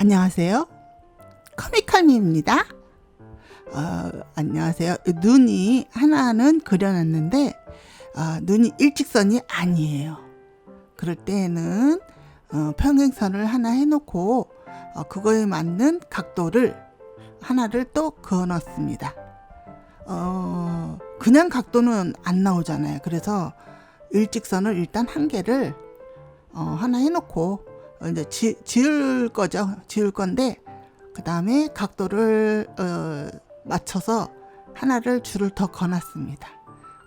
안녕하세요. 코미컬미입니다. 어, 안녕하세요. 눈이 하나는 그려놨는데 어, 눈이 일직선이 아니에요. 그럴 때에는 어, 평행선을 하나 해놓고 어, 그거에 맞는 각도를 하나를 또 그어놨습니다. 어, 그냥 각도는 안 나오잖아요. 그래서 일직선을 일단 한 개를 어, 하나 해놓고 어, 이제 지, 지을 거죠. 지을 건데 그 다음에 각도를 어, 맞춰서 하나를 줄을 더 거놨습니다.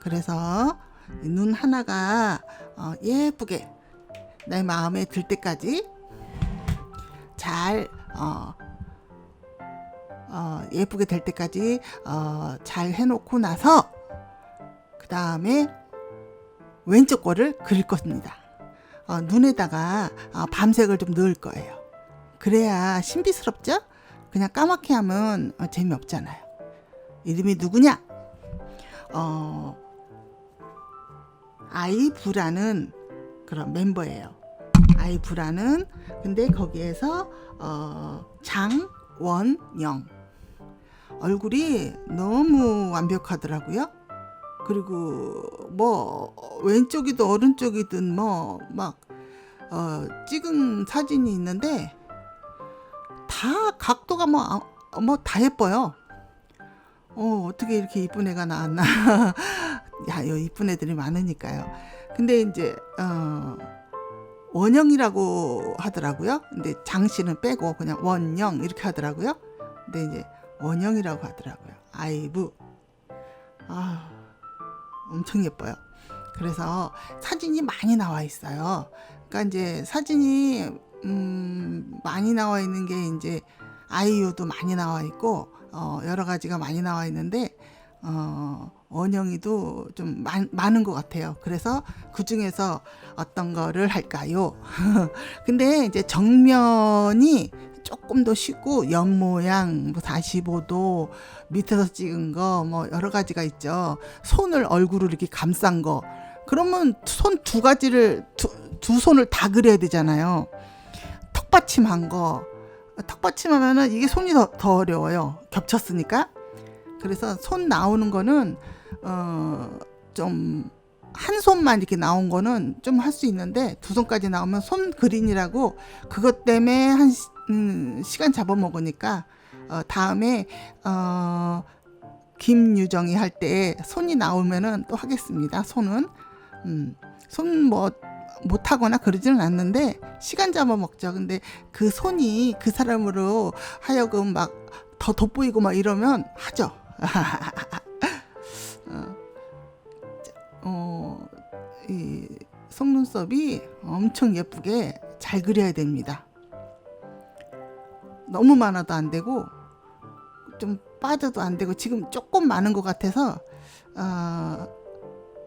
그래서 눈 하나가 어, 예쁘게 내 마음에 들 때까지 잘 어, 어, 예쁘게 될 때까지 어, 잘 해놓고 나서 그 다음에 왼쪽 거를 그릴 것입니다. 어, 눈에다가 어, 밤색을 좀 넣을 거예요. 그래야 신비스럽죠? 그냥 까맣게 하면 어, 재미없잖아요. 이름이 누구냐? 어, 아이브라는 그런 멤버예요. 아이브라는 근데 거기에서 어, 장원영 얼굴이 너무 완벽하더라고요. 그리고 뭐 왼쪽이든 오른쪽이든 뭐 막 어, 찍은 사진이 있는데 다 각도가 뭐 뭐 다 예뻐요. 어 어떻게 이렇게 이쁜 애가 나왔나? 야, 요 이쁜 애들이 많으니까요. 근데 이제 어 원영이라고 하더라고요. 근데 장 씨는 빼고 그냥 원영 이렇게 하더라고요. 근데 이제 원영이라고 하더라고요. 아이브. 아, 엄청 예뻐요. 그래서 사진이 많이 나와 있어요. 그러니까 이제 사진이 음, 많이 나와 있는 게 이제 아이유도 많이 나와 있고 어, 여러 가지가 많이 나와 있는데 어, 원영이도 좀 많, 많은 것 같아요. 그래서 그 중에서 어떤 거를 할까요? 근데 이제 정면이 조금 더 쉽고 옆 모양 뭐 45도 밑에서 찍은 거 뭐 여러 가지가 있죠. 손을 얼굴을 이렇게 감싼 거. 그러면 손 두 가지를 두, 두 손을 다 그려야 되잖아요. 턱받침한 거. 턱받침하면은 이게 손이 더, 더 어려워요. 겹쳤으니까. 그래서 손 나오는 거는 어좀 한 손만 이렇게 나온 거는 좀 할 수 있는데 두 손까지 나오면 손 그린이라고 그것 때문에 한 시, 음, 시간 잡아먹으니까 어, 다음에 어, 김유정이 할 때 손이 나오면은 또 하겠습니다. 손은 음, 손뭐 못하거나 그러지는 않는데 시간 잡아먹죠. 근데 그 손이 그 사람으로 하여금 막 더 돋보이고 막 이러면 하죠. 어, 어, 이 속눈썹이 엄청 예쁘게 잘 그려야 됩니다. 너무 많아도 안 되고 좀 빠져도 안 되고 지금 조금 많은 것 같아서 어,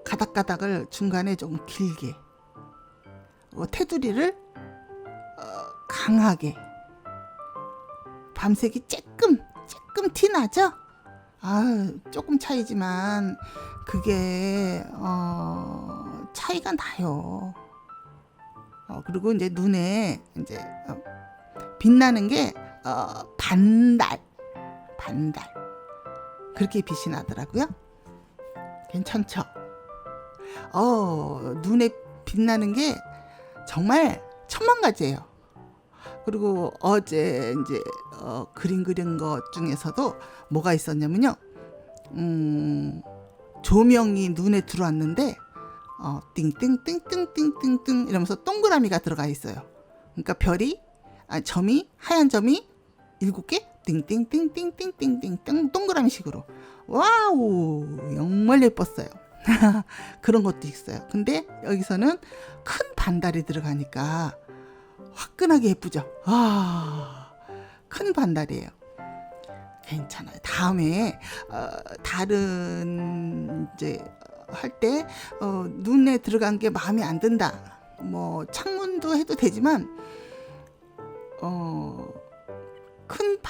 가닥가닥을 중간에 좀 길게 어, 테두리를 어, 강하게 밤색이 쬐끔 쬐끔 티 나죠? 아 조금 차이지만 그게 어, 차이가 나요. 어, 그리고 이제 눈에 이제 어, 빛나는 게 어, 반달, 반달 그렇게 빛이 나더라고요. 괜찮죠? 어, 눈에 빛나는 게 정말 천만 가지예요. 그리고 어제 이제 어, 그림 그린 것 중에서도 뭐가 있었냐면요. 음, 조명이 눈에 들어왔는데 어, 띵띵띵띵띵띵띵 이러면서 동그라미가 들어가 있어요. 그러니까 별이 아, 점이 하얀 점이 일곱 개 띵띵띵띵띵띵띵 동그라미 식으로 와우 정말 예뻤어요. 그런 것도 있어요. 근데 여기서는 큰 반달이 들어가니까 화끈하게 예쁘죠. 아, 큰 반달이에요. 괜찮아요. 다음에 어, 다른 이제 할때 어, 눈에 들어간 게 마음에 안 든다. 뭐 창문도 해도 되지만 어, 큰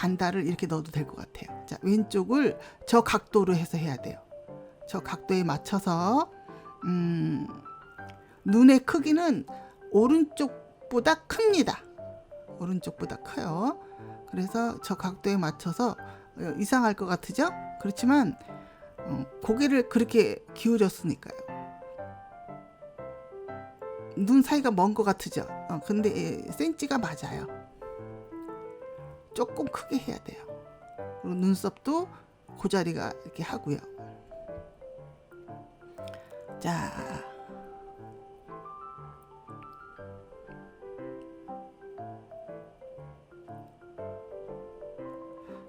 반달을 이렇게 넣어도 될 것 같아요. 자, 왼쪽을 저 각도로 해서 해야 돼요. 저 각도에 맞춰서 음, 눈의 크기는 오른쪽보다 큽니다. 오른쪽보다 커요. 그래서 저 각도에 맞춰서 어, 이상할 것 같으죠? 그렇지만 어, 고개를 그렇게 기울였으니까요. 눈 사이가 먼 것 같으죠? 어, 근데 예, 센치가 맞아요. 조금 크게 해야 돼요. 그리고 눈썹도 그 자리가 이렇게 하고요. 자,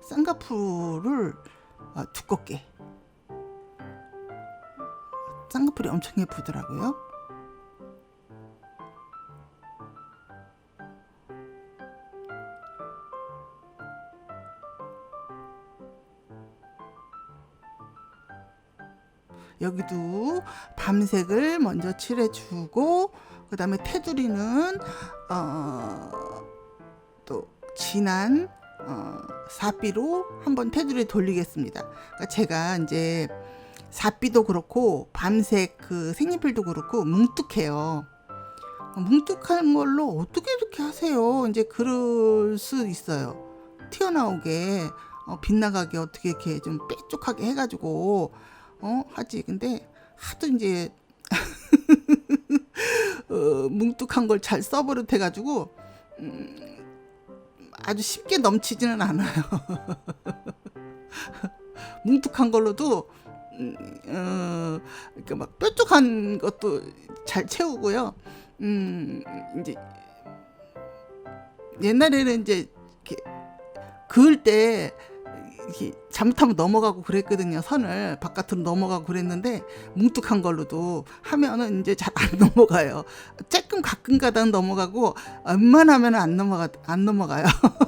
쌍꺼풀을 어, 두껍게. 쌍꺼풀이 엄청 예쁘더라고요. 여기도 밤색을 먼저 칠해주고 그 다음에 테두리는 어, 또 진한 어, 사비로 한번 테두리 돌리겠습니다. 그러니까 제가 이제 사비도 그렇고 밤색 그 색연필도 그렇고 뭉툭해요. 어, 뭉툭한 걸로 어떻게 이렇게 하세요? 이제 그럴 수 있어요. 튀어나오게 어, 빗나가게 어떻게 이렇게 좀 빼쪽하게 해가지고 어 하지. 근데 하도 이제 어, 뭉툭한 걸 잘 써버릇 해 가지고 음, 아주 쉽게 넘치지는 않아요. 뭉툭한 걸로도 음, 어, 이렇게 막 뾰족한 것도 잘 채우고요. 음, 이제 옛날에는 이제 그을 때 이렇게 잘못하면 넘어가고 그랬거든요. 선을 바깥으로 넘어가고 그랬는데 뭉툭한 걸로도 하면은 이제 잘 안 넘어가요. 조금 가끔 가다 넘어가고 웬만하면 안 넘어가 안 넘어가요.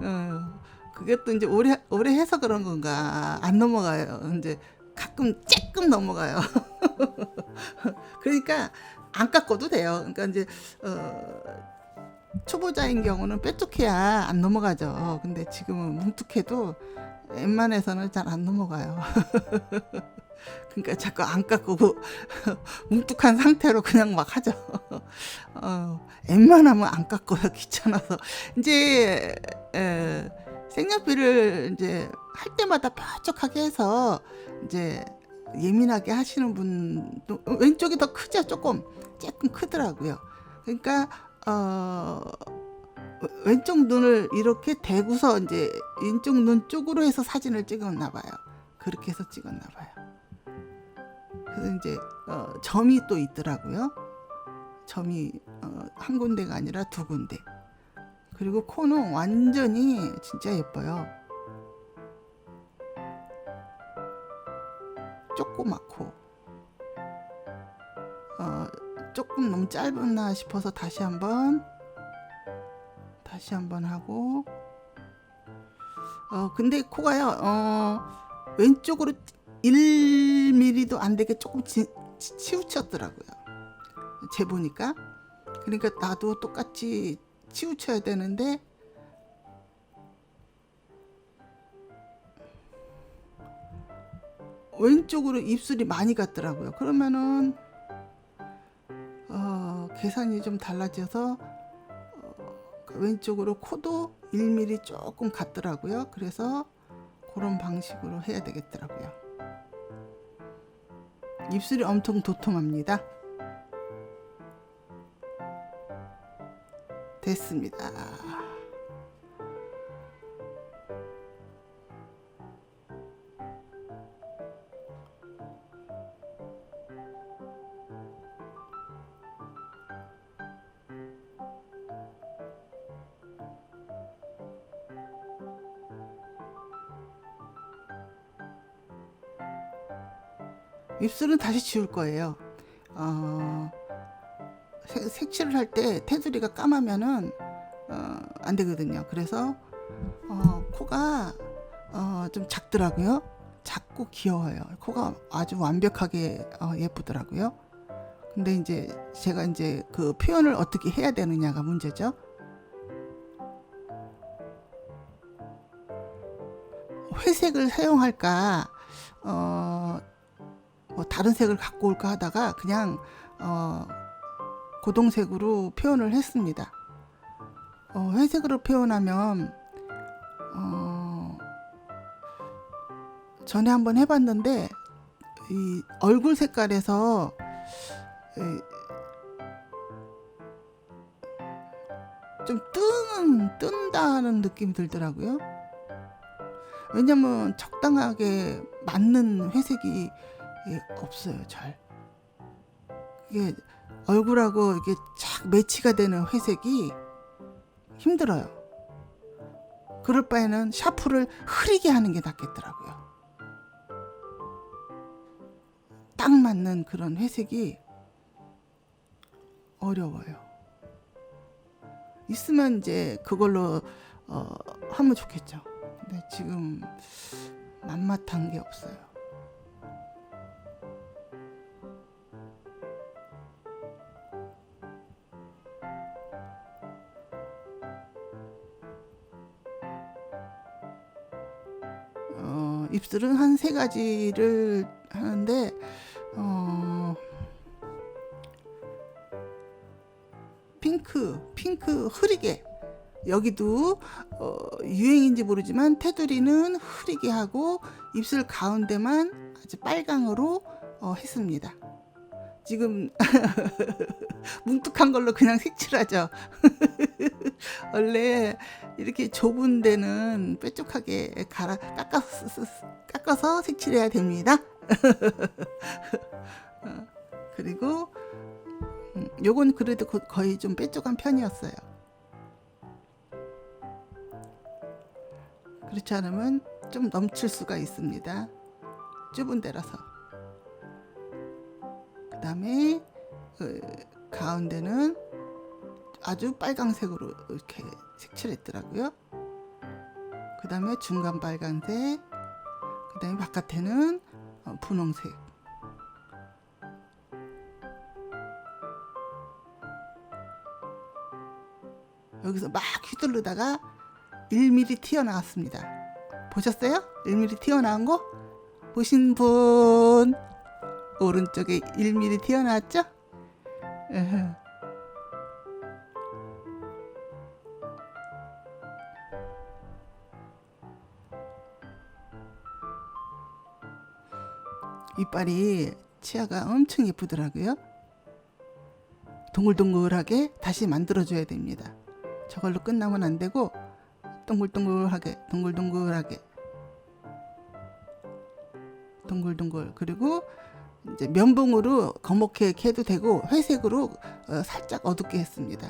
어, 그게 또 이제 오래 오래 해서 그런 건가 안 넘어가요. 이제 가끔 조금 넘어가요. 그러니까 안 깎아도 돼요. 그러니까 이제 어. 초보자인 경우는 뾰족해야 안 넘어가죠. 근데 지금은 뭉툭해도 웬만해서는 잘 안 넘어가요. 그러니까 자꾸 안 깎고 뭉툭한 상태로 그냥 막 하죠. 어, 웬만하면 안 깎고요. 귀찮아서. 이제 에, 색연필을 이제 할 때마다 뾰족하게 해서 이제 예민하게 하시는 분도 왼쪽이 더 크죠. 조금 조금 크더라고요. 그러니까 어, 왼쪽 눈을 이렇게 대고서 이제 왼쪽 눈 쪽으로 해서 사진을 찍었나 봐요. 그렇게 해서 찍었나 봐요. 그래서 이제 어, 점이 또 있더라고요. 점이 어, 한 군데가 아니라 두 군데. 그리고 코는 완전히 진짜 예뻐요. 조그맣고 어, 조금 너무 짧았나 싶어서 다시 한번 다시 한번 하고. 어 근데 코가요 어 왼쪽으로 1mm도 안 되게 조금 치, 치, 치우쳤더라고요. 재 보니까. 그러니까 나도 똑같이 치우쳐야 되는데. 왼쪽으로 입술이 많이 갔더라고요. 그러면은 어, 계산이 좀 달라져서 어, 왼쪽으로 코도 1mm 조금 같더라고요. 그래서 그런 방식으로 해야 되겠더라고요. 입술이 엄청 도톰합니다. 됐습니다. 입술은 다시 지울 거예요. 어, 색, 색칠을 할 때 테두리가 까마면은 어, 안 되거든요. 그래서 어, 코가 어, 좀 작더라고요. 작고 귀여워요. 코가 아주 완벽하게 어, 예쁘더라고요. 근데 이제 제가 이제 그 표현을 어떻게 해야 되느냐가 문제죠. 회색을 사용할까, 어, 뭐 다른 색을 갖고 올까 하다가 그냥 어 고동색으로 표현을 했습니다. 어, 회색으로 표현하면 어, 전에 한번 해봤는데 이 얼굴 색깔에서 이, 좀 뜨는 뜬다는 느낌이 들더라고요. 왜냐면 적당하게 맞는 회색이 예, 없어요, 잘. 이게 얼굴하고 이게 착 매치가 되는 회색이 힘들어요. 그럴 바에는 샤프를 흐리게 하는 게 낫겠더라고요. 딱 맞는 그런 회색이 어려워요. 있으면 이제 그걸로 어, 하면 좋겠죠. 근데 지금 만mat한 게 없어요. 어, 입술은 한 세 가지를 하는데 어, 핑크, 핑크 흐리게 여기도 어, 유행인지 모르지만 테두리는 흐리게 하고 입술 가운데만 아주 빨강으로 어, 했습니다. 지금 뭉툭한 걸로 그냥 색칠하죠. 원래 이렇게 좁은 데는 뾰족하게 갈아 깎아서, 깎아서 색칠해야 됩니다. 어, 그리고 음, 요건 그래도 거- 거의 좀 뾰족한 편이었어요. 그렇지 않으면 좀 넘칠 수가 있습니다. 좁은 데라서. 그 다음에 그 가운데는 아주 빨강색으로 이렇게 색칠했더라고요. 그 다음에 중간 빨간색, 그 다음에 바깥에는 어, 분홍색. 여기서 막 휘두르다가 1mm 튀어나왔습니다. 보셨어요? 1mm 튀어나온 거? 보신 분 오른쪽에 1mm 튀어나왔죠? 에헤. 이빨이 치아가 엄청 예쁘더라고요. 동글동글하게 다시 만들어줘야 됩니다. 저걸로 끝나면 안 되고 동글동글하게 동글동글하게 동글동글 그리고 이제 면봉으로 검게 해도 되고 회색으로 어, 살짝 어둡게 했습니다.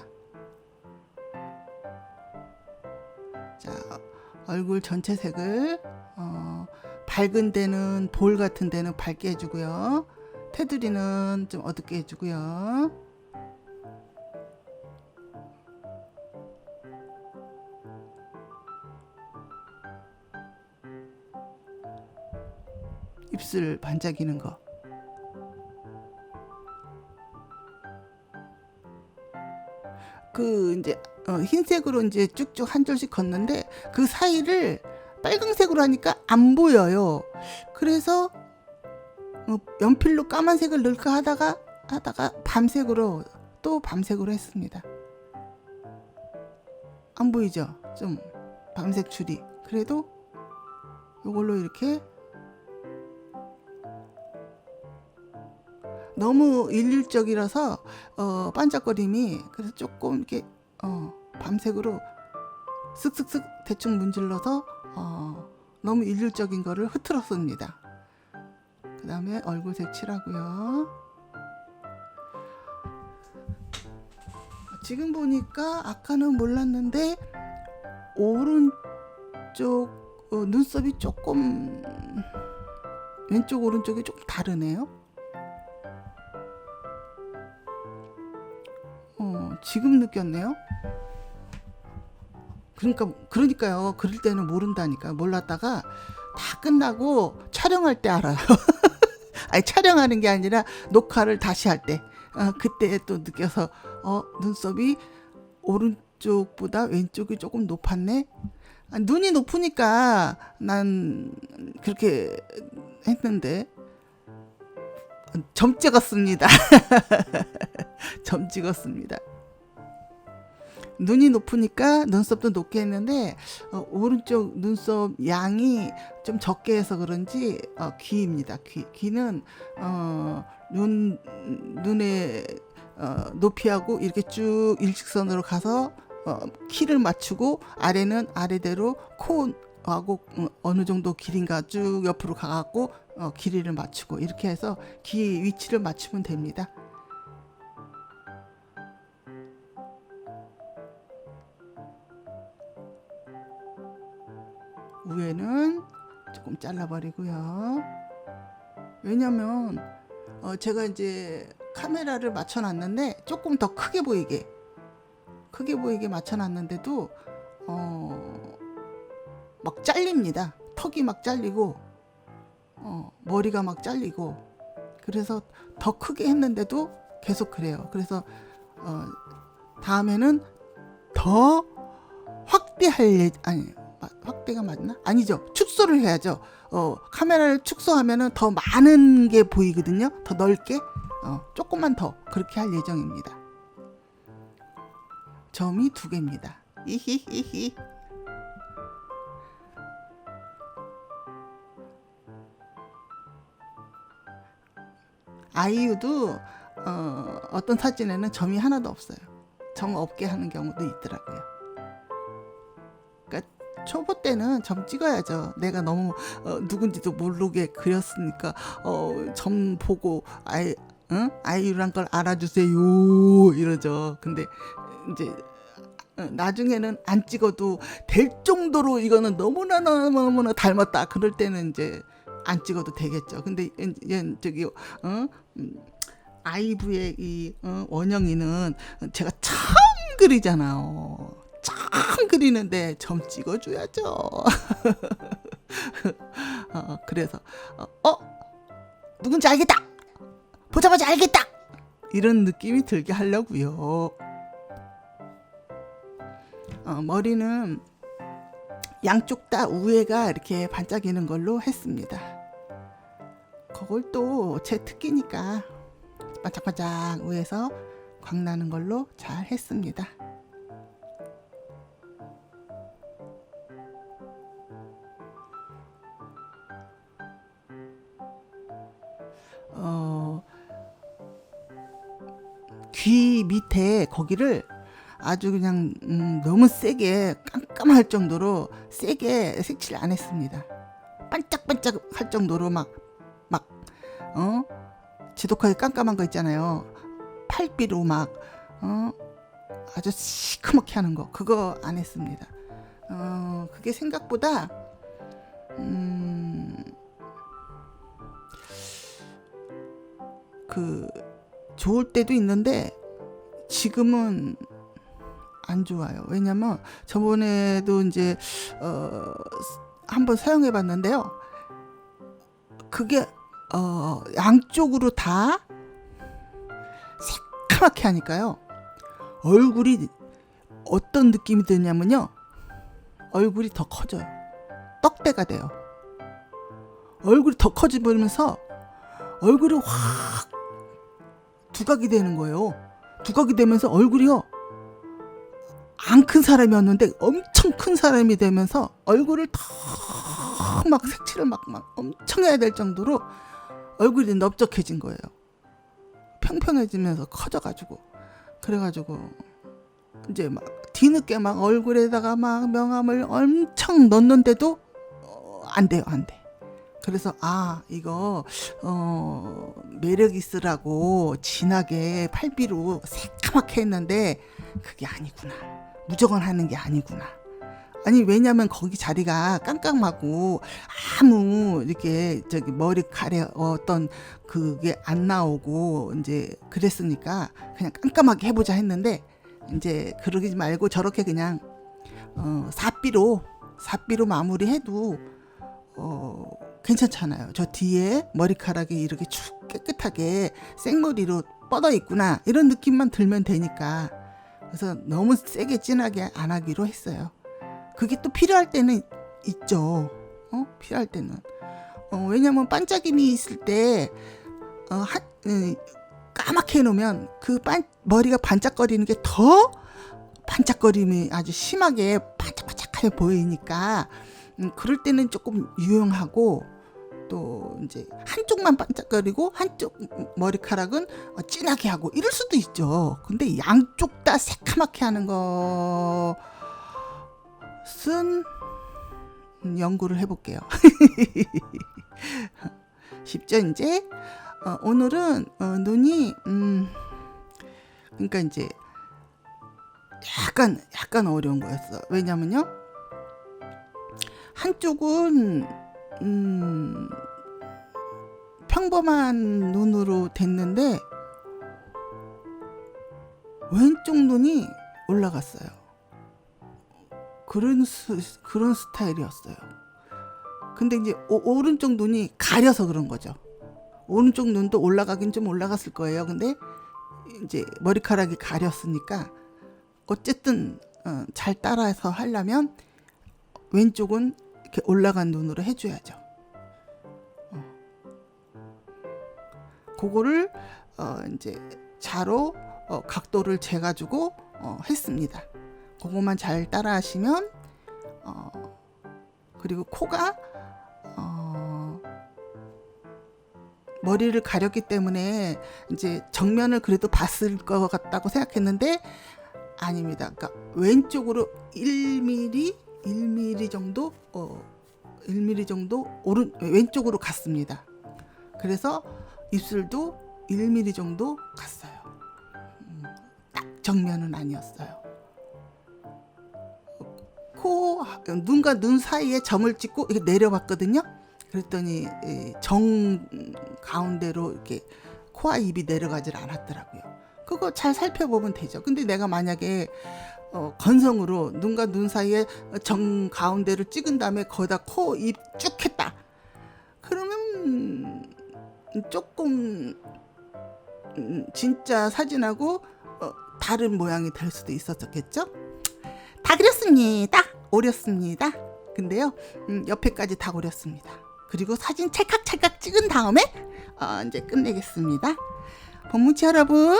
자 얼굴 전체 색을 어, 밝은 데는 볼 같은 데는 밝게 해주고요. 테두리는 좀 어둡게 해주고요. 입술 반짝이는 거. 그 이제 어, 흰색으로 이제 쭉쭉 한 줄씩 걷는데 그 사이를 빨강색으로 하니까 안 보여요. 그래서 어, 연필로 까만색을 넣을까 하다가 하다가 밤색으로 또 밤색으로 했습니다. 안 보이죠? 좀 밤색 줄이. 그래도 이걸로 이렇게 너무 일률적이라서 어, 반짝거림이 그래서 조금 이렇게 어, 밤색으로 쓱쓱쓱 대충 문질러서 어, 너무 일률적인 거를 흐트렀습니다. 그 다음에 얼굴 색 칠하고요. 지금 보니까 아까는 몰랐는데 오른쪽 어, 눈썹이 조금 왼쪽 오른쪽이 조금 다르네요. 어, 지금 느꼈네요. 그러니까 그러니까요. 그럴 때는 모른다니까. 몰랐다가 다 끝나고 촬영할 때 알아요. 아니 촬영하는 게 아니라 녹화를 다시 할 때. 어, 그때 또 느껴서 어, 눈썹이 오른쪽보다 왼쪽이 조금 높았네. 아, 눈이 높으니까 난 그렇게 했는데 점 찍었습니다. 점 찍었습니다. 눈이 높으니까 눈썹도 높게 했는데 어, 오른쪽 눈썹 양이 좀 적게 해서 그런지 어, 귀입니다. 귀 귀는 어, 눈 눈의 어, 높이하고 이렇게 쭉 일직선으로 가서 어, 키를 맞추고 아래는 아래대로 코하고 어, 어느 정도 길인가 쭉 옆으로 가갖고 어, 길이를 맞추고 이렇게 해서 귀 위치를 맞추면 됩니다. 위에는 조금 잘라버리고요. 왜냐면 어, 제가 이제 카메라를 맞춰놨는데 조금 더 크게 보이게 크게 보이게 맞춰놨는데도 어, 막 잘립니다. 턱이 막 잘리고 어, 머리가 막 잘리고 그래서 더 크게 했는데도 계속 그래요. 그래서 어, 다음에는 더 확대할 예 아니 마- 확대가 맞나? 아니죠. 축소를 해야죠. 어, 카메라를 축소하면은 더 많은 게 보이거든요. 더 넓게. 어, 조금만 더 그렇게 할 예정입니다. 점이 두 개입니다. 이히히히. 아이유도 어, 어떤 사진에는 점이 하나도 없어요. 점 없게 하는 경우도 있더라고요. 때는 점 찍어야죠. 내가 너무 어, 누군지도 모르게 그렸으니까 어, 점 보고 아이 응? 아이유란 걸 알아주세요 이러죠. 근데 이제 어, 나중에는 안 찍어도 될 정도로 이거는 너무나 너무나 닮았다. 그럴 때는 이제 안 찍어도 되겠죠. 근데 저기 어? 음, 아이브의 이 어, 원영이는 제가 처음 그리잖아요. 처음 그리는데 점 찍어줘야죠. 어, 그래서 어, 어 누군지 알겠다. 보자마자 알겠다. 이런 느낌이 들게 하려고요. 어, 머리는 양쪽 다 우회가 이렇게 반짝이는 걸로 했습니다. 그걸 또 제 특기니까 반짝반짝 위에서 광나는 걸로 잘 했습니다. 어, 귀 밑에 거기를 아주 그냥 음, 너무 세게 깜깜할 정도로 세게 색칠 안 했습니다. 반짝반짝 할 정도로 막 막 어? 지독하게 깜깜한 거 있잖아요. 팔비로 막 어? 아주 시커멓게 하는 거 그거 안 했습니다. 어, 그게 생각보다 음, 그 좋을 때도 있는데 지금은 안 좋아요. 왜냐면 저번에도 이제 어 한번 사용해 봤는데요. 그게 어 양쪽으로 다 새카맣게 하니까요. 얼굴이 어떤 느낌이 드냐면요. 얼굴이 더 커져요. 떡대가 돼요. 얼굴이 더 커지면서 얼굴이 확 두각이 되는 거예요. 두각이 되면서 얼굴이요. 안 큰 사람이었는데 엄청 큰 사람이 되면서 얼굴을 더막 색칠을 막, 막 엄청 해야 될 정도로 얼굴이 넓적해진 거예요. 평평해지면서 커져가지고. 그래가지고 이제 막 뒤늦게 막 얼굴에다가 막 명암을 엄청 넣는데도 어, 안 돼요, 안 돼. 그래서 아 이거 어 매력 있으라고 진하게 팔비로 새까맣게 했는데 그게 아니구나. 무조건 하는 게 아니구나. 아니 왜냐면 거기 자리가 깜깜하고 아무 이렇게 저기 머리카락에 어떤 그게 안 나오고 이제 그랬으니까 그냥 깜깜하게 해보자 했는데 이제 그러지 말고 저렇게 그냥 어 사비로 사비로 마무리해도 어 괜찮잖아요. 저 뒤에 머리카락이 이렇게 쭉 깨끗하게 생머리로 뻗어 있구나 이런 느낌만 들면 되니까 그래서 너무 세게 진하게 안 하기로 했어요. 그게 또 필요할 때는 있죠. 어? 필요할 때는. 어, 왜냐면 반짝임이 있을 때 어, 한, 음, 까맣게 해놓으면 그 반, 머리가 반짝거리는 게 더 반짝거림이 아주 심하게 반짝반짝하게 보이니까 음, 그럴 때는 조금 유용하고 또 이제 한쪽만 반짝거리고 한쪽 머리카락은 어, 진하게 하고 이럴 수도 있죠. 근데 양쪽 다 새카맣게 하는 것은 음, 연구를 해볼게요. 쉽죠 이제 어, 오늘은 어, 눈이 음 그러니까 이제 약간 약간 어려운 거였어. 왜냐면요 한쪽은 음 평범한 눈으로 됐는데 왼쪽 눈이 올라갔어요. 그런 스, 그런 스타일이었어요. 근데 이제 오, 오른쪽 눈이 가려서 그런 거죠. 오른쪽 눈도 올라가긴 좀 올라갔을 거예요. 근데 이제 머리카락이 가렸으니까 어쨌든 어, 잘 따라서 하려면 왼쪽은 이렇게 올라간 눈으로 해줘야죠. 어. 그거를 어, 이제 자로 어, 각도를 재가지고 어, 했습니다. 그거만 잘 따라하시면 어, 그리고 코가 어, 머리를 가렸기 때문에 이제 정면을 그래도 봤을 것 같다고 생각했는데 아닙니다. 그러니까 왼쪽으로 1mm, 1mm 정도, 어, 1mm 정도 오른 왼쪽으로 갔습니다. 그래서 입술도 1mm 정도 갔어요. 음, 딱 정면은 아니었어요. 코 눈과 눈 사이에 점을 찍고 이렇게 내려봤거든요. 그랬더니 이정 가운데로 이렇게 코와 입이 내려가질 않았더라고요. 그거 잘 살펴보면 되죠. 근데 내가 만약에 어, 건성으로 눈과 눈 사이에 정 가운데를 찍은 다음에 거기다 코, 입 쭉 했다. 그러면 조금 음, 진짜 사진하고 어, 다른 모양이 될 수도 있었겠죠? 다 그렸습니다. 오렸습니다. 근데요, 음, 옆에까지 다 오렸습니다. 그리고 사진 찰칵찰칵 찍은 다음에 어, 이제 끝내겠습니다. 본무치 여러분,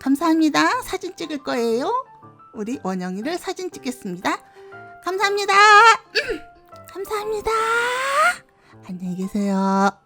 감사합니다. 사진 찍을 거예요. 우리 원영이를 사진 찍겠습니다. 감사합니다. 음, 감사합니다. 안녕히 계세요.